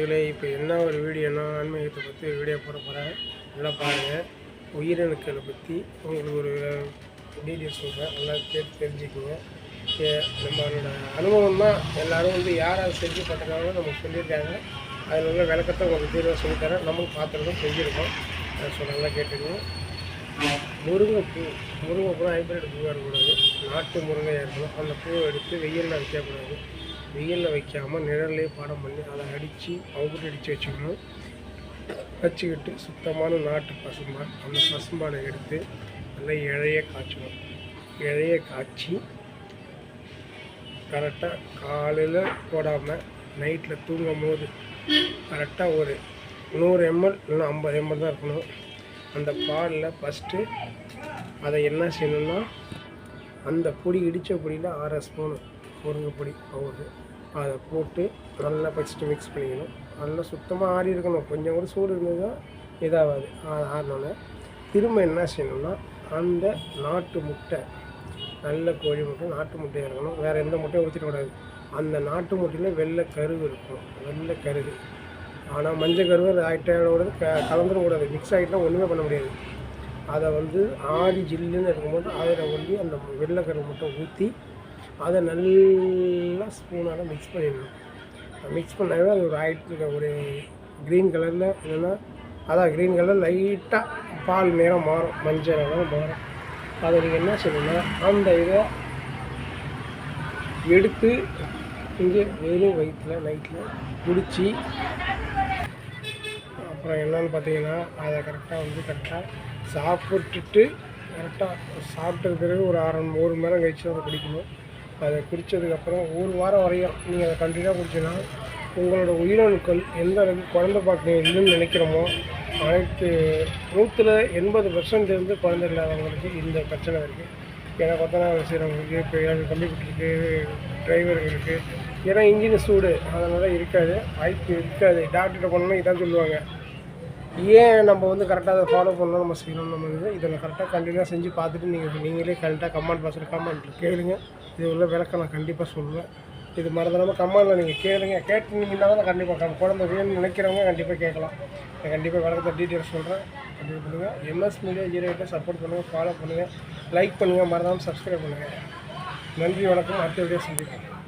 இதில் இப்போ என்ன ஒரு வீடியோனா ஆன்மீகத்தை பற்றி ஒரு வீடியோ போட போகிறேன் நல்லா பாருங்கள் உயிரணுக்களை பற்றி உங்களுக்கு ஒரு டீட்டெயில்ஸ் சொல்கிறேன் நல்லா கேட்டு தெரிஞ்சுக்கோங்க. நம்மளோட அனுபவம் தான். எல்லோரும் வந்து யார் அதை செஞ்சு பார்த்துருக்காங்களோ நமக்கு சொல்லியிருக்காங்க. அதில் உள்ள விளக்கத்தை உங்களுக்கு தீர்வாக சொல்லித்தரேன். நம்மளும் பார்த்துருக்கோம் செஞ்சுருக்கோம். அதை சொல்ல நல்லா கேட்டுக்கோங்க. முருங்கைப்பூ முருங்கைப்பூ ஹைப்ரிட் பூவாக இருக்கக்கூடாது. நாட்டு முருங்கையாக இருக்கணும். அந்த பூவை எடுத்து வெயிலில் வைக்கக்கூடாது வெயிலில் வைக்காமல் நிழல்லே பாடம் பண்ணி அதை அடித்து அவுட் அடித்து வச்சுக்கணும். வச்சுக்கிட்டு சுத்தமான நாட்டு பசும்பால் அந்த பசும்பாலை எடுத்து நல்லா இழைய காய்ச்சணும். இழைய காய்ச்சி கரெக்டாக காலையில் போடாமல் நைட்டில் தூங்கும் போது கரெக்டாக ஒரு நூறு எம்எல் இல்லைன்னா ஐம்பது எம்எல் தான் இருக்கணும். அந்த பாலில் ஃபஸ்ட்டு அதை என்ன செய்யணும்னா அந்த பொடி இடித்த பொடியில் ஆறு ஸ்பூன் முருங்கை பொடி பவுட்ரு அதை போட்டு நல்லா ஃபஸ்ட்டு மிக்ஸ் பண்ணிக்கணும். நல்லா சுத்தமாக ஆறி இருக்கணும். கொஞ்சம் கூட சூடு இருந்ததுதான் இதாகாது. ஆறினோன்னே திரும்ப என்ன செய்யணும்னா அந்த நாட்டு முட்டை நல்ல கோழி முட்டை நாட்டு முட்டையாக இருக்கணும். வேறு எந்த முட்டையும் ஊற்றிடக்கூடாது அந்த நாட்டு முட்டையில் வெள்ளை கருவு இருக்கும். வெள்ளை கருகு. ஆனால் மஞ்சள் கருவு ஆகிட்டோட க கலந்துடக்கூடாது மிக்ஸ் ஆகிட்டுனா ஒன்றுமே பண்ண முடியாது. அதை வந்து ஆடி ஜில்லுன்னு இருக்கும்போது அதில் ஒண்டி அந்த வெள்ளை மட்டும் ஊற்றி அதை நல்லா ஸ்பூனால் மிக்ஸ் பண்ணிடணும். மிக்ஸ் பண்ணாவே அது ஒரு ஆயிட்டு ஒரு க்ரீன் கலரில் இல்லைன்னா அதான் க்ரீன் கலர் லைட்டாக பால் நிறம் மாறும் மஞ்சள் நிறம் மாறும். அதை நீங்கள் என்ன செய்யணும்னா அந்த இதை எடுத்து இங்கே வெறும் வயிற்றில் நைட்டில் குடித்து அப்புறம் என்னன்னு பார்த்தீங்கன்னா அதை கரெக்டாக வந்து கரெக்டாக சாப்பிட்டுட்டு கரெக்டாக சாப்பிட்ட பிறகு ஒரு அரை ஒரு மணி நேரம் கழிச்சு அதை குடிக்கணும். அதை குடித்ததுக்கப்புறம் ஒரு வாரம் வரையும் நீங்கள் அதை கண்டினியூவாக குடிச்சீங்கன்னா உங்களோட உயிரணுக்கள் எந்த அளவுக்கு குழந்தை பார்க்க இல்லைன்னு நினைக்கிறோமோ அனைத்து நூற்றில் எண்பது பர்சன்ட் இருந்து குழந்தை இல்லாதவங்களுக்கு இந்த பிரச்சனை இருக்குது ஏன்னா கொத்தனார் வேலை செய்கிறவங்களுக்கு இப்போ ஏழு கம்ப்யூட்டருக்கு டிரைவர்களுக்கு ஏன்னா இன்ஜின் சூடு அதனால் இருக்காது வாய்ப்பு இருக்காது. டாக்டர்கிட்ட போனோம்னா இதான் சொல்லுவாங்க. ஏன் நம்ம வந்து கரெக்டாக அதை ஃபாலோ பண்ணணும் நம்ம செய்யணும் நம்ம இது இதை நான் கரெக்டாக கண்டினியூவாக செஞ்சு பார்த்துட்டு நீங்கள் நீங்களே கரெக்டாக கமெண்ட் பாக்ஸில் கமெண்ட் கேளுங்க. இது உள்ள விளக்கம் நான் கண்டிப்பாக சொல்லுவேன். இது மறந்துடாமல் கமெண்டில் நீங்கள் கேளுங்க. கேட்டுனீங்கன்னா தான் கண்டிப்பாக குழந்தை வேணும்னு நினைக்கிறவங்க கண்டிப்பாக கேட்கலாம். நான் கண்டிப்பாக விளக்கத்தை டீட்டெயில்ஸ் சொல்கிறேன் கண்டிப்பாக பண்ணுங்கள் எம்எஸ் மீடியா ஜீரோ சப்போர்ட் பண்ணுங்கள் ஃபாலோ பண்ணுங்கள் லைக் பண்ணுங்கள் மறந்தாமல் சப்ஸ்கிரைப் பண்ணுங்கள் நன்றி வணக்கம். அடுத்த வீடியோ சந்திப்போம்.